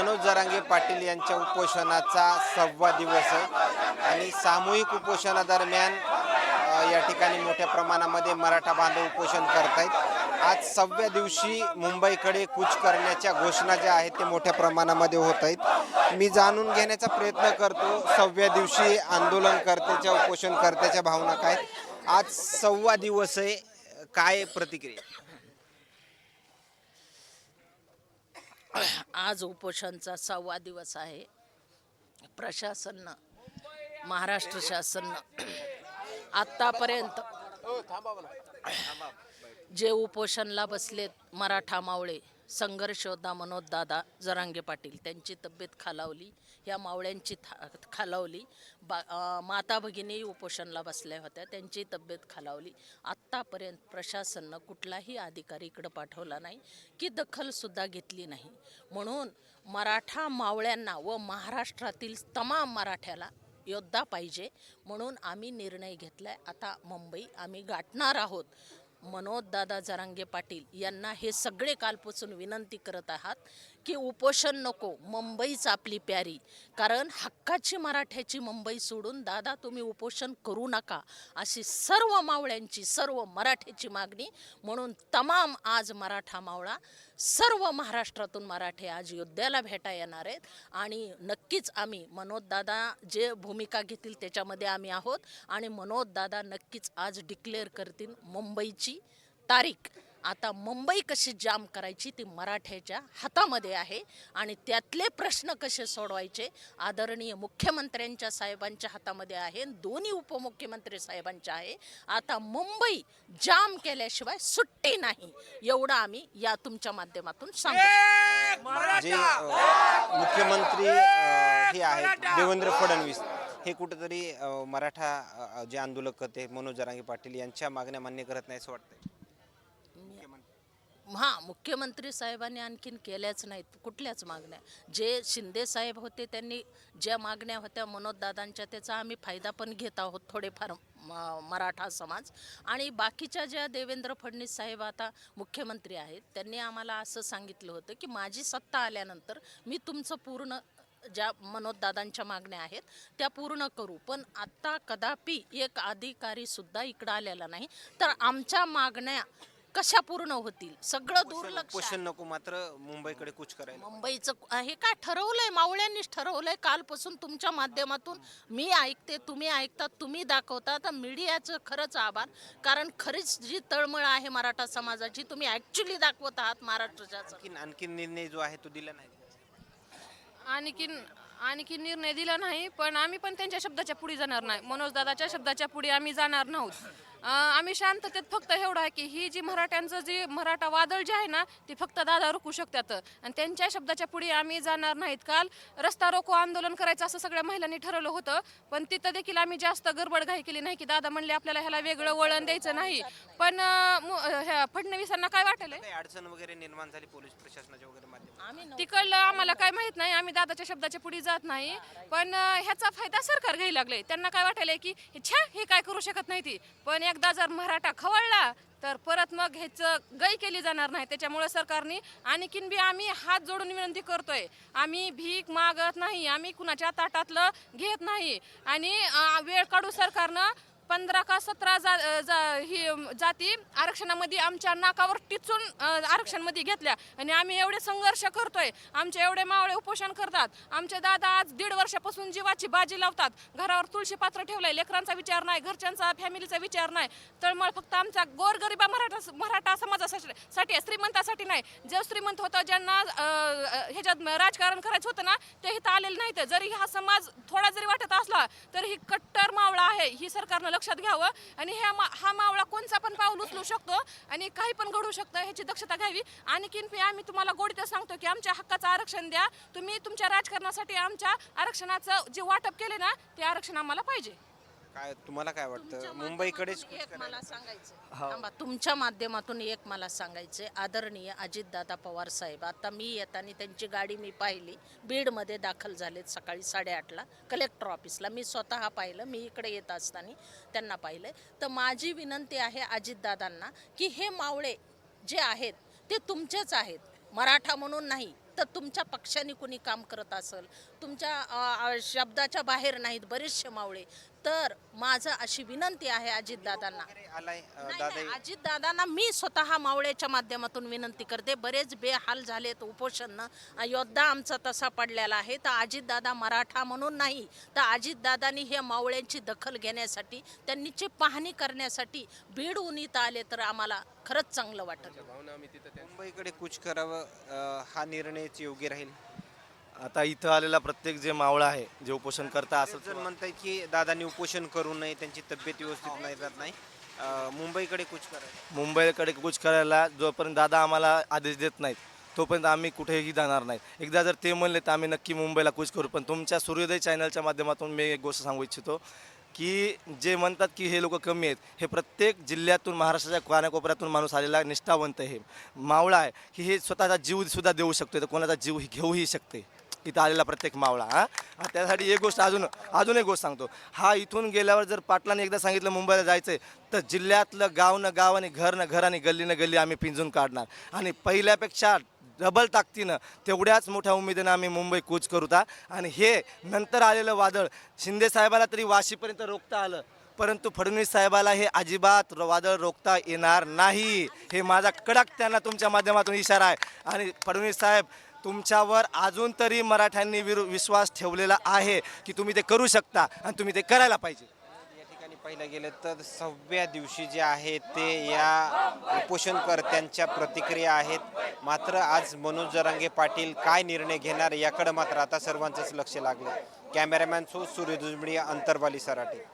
मनोज जरांगे पाटील यांच्या उपोषणाचा सव्वा दिवस आहे. आणि सामूहिक उपोषणादरम्यान या ठिकाणी मोठ्या प्रमाणामध्ये मराठा बांधव उपोषण करत आहेत आज सव्या दिवशी मुंबईकडे कूच करण्याच्या घोषणा ज्या आहेत ते मोठ्या प्रमाणामध्ये होत आहेत मी जाणून घेण्याचा प्रयत्न करतो सव्या दिवशी आंदोलनकर्त्याच्या उपोषणकर्त्याच्या भावना काय आज सव्वा दिवस आहे काय प्रतिक्रिया? आज उपोषणचा सहावा दिवस आहे. प्रशासननं महाराष्ट्र शासननं आत्तापर्यंत जे उपोषणला बसलेत मराठा मावळे संघर्ष होता मनोज दादा जरांगे पाटील. त्यांची तब्येत खालावली. या मावळ्यांची था खालावली. बा माता भगिनी उपोषणाला बसल्या होत्या. त्यांची तब्येत खालावली. आत्तापर्यंत प्रशासनानं कुठलाही अधिकारी इकडं पाठवला नाही की दखलसुद्धा घेतली नाही. म्हणून मराठा मावळ्यांना व महाराष्ट्रातील तमाम मराठ्याला योद्धा पाहिजे म्हणून आम्ही निर्णय घेतलाय. आता मुंबई आम्ही गाठणार आहोत. मनोज दादा जरांगे पाटील यांना हे सगळे कालपासून विनंती करत आहात. की उपोषण नको मुंबईच आपली प्यारी. कारण हक्काची मराठ्याची मुंबई सोडून दादा तुम्ही उपोषण करू नका अशी सर्व मावळ्यांची सर्व मराठ्याची मागणी. म्हणून तमाम आज मराठा मावळा सर्व महाराष्ट्रातून मराठे आज योद्ध्याला भेटा येणार आहेत. आणि नक्कीच आम्ही मनोज दादा जे भूमिका घेतील त्याच्यामध्ये आम्ही आहोत. आणि मनोज दादा नक्कीच आज डिक्लेअर करतील मुंबईची तारीख. आता मुंबई कशी जाम करायची ती मराठ्याच्या हातामध्ये आहे आणि त्यातले प्रश्न कसे सोडवायचे आदरणीय मुख्यमंत्र्यांच्या साहेबांच्या हातामध्ये आहे दोन्ही उपमुख्यमंत्री साहेबांच्या आहे. आता मुंबई जाम केल्याशिवाय सुट्टी नाही एवढं आम्ही या तुमच्या माध्यमातून सांगू जे मुख्यमंत्री हे आहेत देवेंद्र फडणवीस. हे कुठेतरी मराठा जे आंदोलक होते मनोज जरांगे पाटील यांच्या मागण्या मान्य करत नाही असं वाटतंय. हां मुख्यमंत्री साहेबांनी आणखीन केल्याच नाहीत कुठल्याच मागण्या. जे शिंदे साहेब होते त्यांनी ज्या मागण्या होत्या मनोजदादांच्या त्याचा आम्ही फायदा पण घेत आहोत थोडेफार म- मराठा समाज. आणि बाकीच्या ज्या देवेंद्र फडणवीस साहेब आता मुख्यमंत्री आहेत त्यांनी आम्हाला असं सांगितलं होतं की माझी सत्ता आल्यानंतर मी तुमचं पूर्ण ज्या मनोजदादांच्या मागण्या आहेत त्या पूर्ण करू. पण आत्ता कदापि एक अधिकारीसुद्धा इकडं आलेला नाही. तर आमच्या मागण्या कशा पूर्ण होतील? सगळं दुर्लक्ष उपोषण नको मात्र मुंबईकडे कूच करायला. मुंबईचं हे काय ठरवलंय? मावळ्यांनीच ठरवलंय. कालपासून तुमच्या माध्यमातून मी ऐकते तुम्ही ऐकता तुम्ही दाखवता. तर मीडियाचं खरंच आभार. कारण खरीच जी तळमळ आहे मराठा समाजाची तुम्ही ऍक्च्युली दाखवत आहात महाराष्ट्राच्या आणखीन आणखीन निर्णय जो आहे तो दिला नाही. आणखीन आणखी निर्णय दिला नाही पण आम्ही पण त्यांच्या शब्दाच्या पुढे जाणार नाही. मनोज दादाच्या शब्दाच्या पुढे आम्ही जाणार नव्हत अं, आम्ही शांततेत फक्त एवढं आहे की ही जी मराठ्यांचं जी मराठा वादळ जे आहे ना ती फक्त दादा रोखू शकतात. आणि त्यांच्या शब्दाच्या पुढे आम्ही जाणार नाहीत काल. रस्ता रोको आंदोलन करायचं असं सगळ्या महिलांनी ठरवलं होतं. पण तिथं देखील आम्ही जास्त गडबडघाई केली नाही की दादा म्हणले आपल्याला ह्याला वेगळं वळण द्यायचं नाही. पण अं, फडणवीसांना काय वाटेल काही अडचण वगैरे निर्माण झाली पोलीस प्रशासनाच्या वगैरे. तिकडलं आम्हाला काय माहीत नाही आम्ही दादाच्या शब्दाच्या पुढे जात नाही. पण अं, ह्याचा फायदा सरकार घ्यायला लागले. त्यांना काय वाटायलंय की छा हे काय करू शकत नाही ती. पण एकदा जर मराठा खवळला तर परत मग ह्याचं गय केली जाणार नाही. त्याच्यामुळे सरकारने आणखीन बी आम्ही हात जोडून विनंती करतोय. आम्ही भीक मागत नाही आम्ही कुणाच्या ताटातलं घेत नाही. आणि अं, वेळ काढू सरकारनं पंधरा का सतरा जा, जा ही जाती आरक्षणामध्ये आमच्या नाकावर टिचून आरक्षणमध्ये घेतल्या. आणि आम्ही एवढे संघर्ष करतोय. आमचे एवढे मावळे उपोषण करतात. आमचे दादा आज दीड वर्षापासून जीवाची बाजी लावतात. घरावर तुळशी पात्र ठेवलंय. लेकरांचा विचार नाही घरच्यांचा फॅमिलीचा विचार नाही. तळमळ फक्त आमचा गोरगरिबा मराठा मराठा समाजासाठी साठी आहे, श्रीमंतासाठी नाही. जे श्रीमंत होतं ज्यांना ह्याच्यात राजकारण करायचं होतं ना ते इथं आलेलं नाही जरी हा समाज थोडा जरी वाटत असला तरी ही कट्टर मावळा आहे. ही सरकारनं लक्षात घ्यावं. आणि ह्या मा- हा मावळा कोणचा पण पाऊल उचलू शकतो आणि काही पण घडू शकतं ह्याची दक्षता घ्यावी. आणखीन आम्ही तुम्हाला गोडीत सांगतो की आमच्या हक्काचं आरक्षण द्या. तुम्ही तुमच्या राजकारणासाठी आमच्या आरक्षणाचं जे वाटप केले ना ते आरक्षण आम्हाला पाहिजे. काय तुम्हाला काय वाटतं? मुंबईकडेच एक मला सांगायचं थांबा तुमच्या माध्यमातून एक मला सांगायचे आदरणीय अजितदादा पवार साहेब आता मी येताना त्यांची गाडी मी पाहिली. बीडमध्ये दाखल झालेत सकाळी साडेआठला. कलेक्टर ऑफिसला. मी स्वतः पाहिलं. मी इकडे येत असताना त्यांना पाहिलं तर माझी विनंती आहे अजितदादांना की हे मावळे जे आहेत ते तुमचेच आहेत. मराठा म्हणून नाही फक्त तुमच्या पक्षाने कुणी काम करत असेल? तुमच्या अ, अ, शब्दाच्या बाहेर नाहीत बरेचसे मावळे. तर माझं अशी विनंती आहे अजितदादांना. आलाय अ, नाही, दादा नाही, अजितदादांना मी स्वतः मावळ्याच्या माध्यमातून विनंती करते. बरेच बेहाल झालेत उपोषणनं योद्धा आमचा तसा पडलेला आहे. तर अजितदादा मराठा म्हणून नाही तर अजितदादांनी हे मावळ्यांची दखल घेण्यासाठी त्यांनीची पाहणी करण्यासाठी बीडहून इथं आले तर आम्हाला खरंच चांगलं वाटत. मुंबईकडे कूच करावं अ, हा निर्णयच योग्य राहील? आता इथं आलेला प्रत्येक जे मावळा आहे जे उपोषण करता असं म्हणतायत की दादांनी उपोषण करू नये त्यांची तब्येत व्यवस्थित नाही जात नाही अ, मुंबईकडे कूच करायचं मुंबईकडे कूच करायला जोपर्यंत दादा आम्हाला आदेश देत नाहीत तोपर्यंत आम्ही कुठेही जाणार नाही एकदा जर ते म्हणले तर आम्ही नक्की मुंबईला कूच करू पण तुमच्या सूर्योदय चॅनलच्या माध्यमातून मी एक गोष्ट सांगू इच्छितो की जे म्हणतात की हे लोक कमी आहेत हे प्रत्येक जिल्ह्यातून महाराष्ट्राच्या कानाकोपऱ्यातून माणूस आलेला निष्ठावंत आहे. मावळा आहे की हे स्वतःचा जीवसुद्धा देऊ शकतो तर कोणाचा जीव घेऊही शकते इथं आलेला प्रत्येक मावळा हा? त्यासाठी एक गोष्ट अजून अजून एक गोष्ट सांगतो. हा इथून गेल्यावर जर पाटलाने एकदा सांगितलं मुंबईला जायचं आहे तर जिल्ह्यातलं गाव न गाव आणि घर न घर आणि गल्ली न गल्ली आम्ही पिंजून काढणार. आणि पहिल्यापेक्षा डबल ताकदीनं तेवढ्याच मोठ्या उमेदीनं आम्ही मुंबई कूच करूता आणि हे नंतर आलेलं वादळ शिंदे साहेबाला तरी वाशीपर्यंत रोखता आलं परंतु फडणवीस साहेबाला हे अजिबात र- वादळ रोखता येणार नाही. हे माझा कडक त्यांना तुमच्या माध्यमातून इशारा आहे. आणि फडणवीस साहेब तुमच्यावर अजून तरी मराठ्यांनी विरु विश्वास ठेवलेला आहे की तुम्ही ते करू शकता आणि तुम्ही ते करायला पाहिजे. या ठिकाणी पाहिलं गेलं तर सहाव्या दिवशी जे आहे ते या उपोषणकर्त्यांच्या प्रतिक्रिया आहेत. मात्र आज मनोज जरांगे पाटील काय निर्णय घेणार याकडे मात्र आता सर्वांचंच लक्ष लागलं. कॅमेरामॅन सो सूर्य दुजमिडिया अंतरवाली सराटे.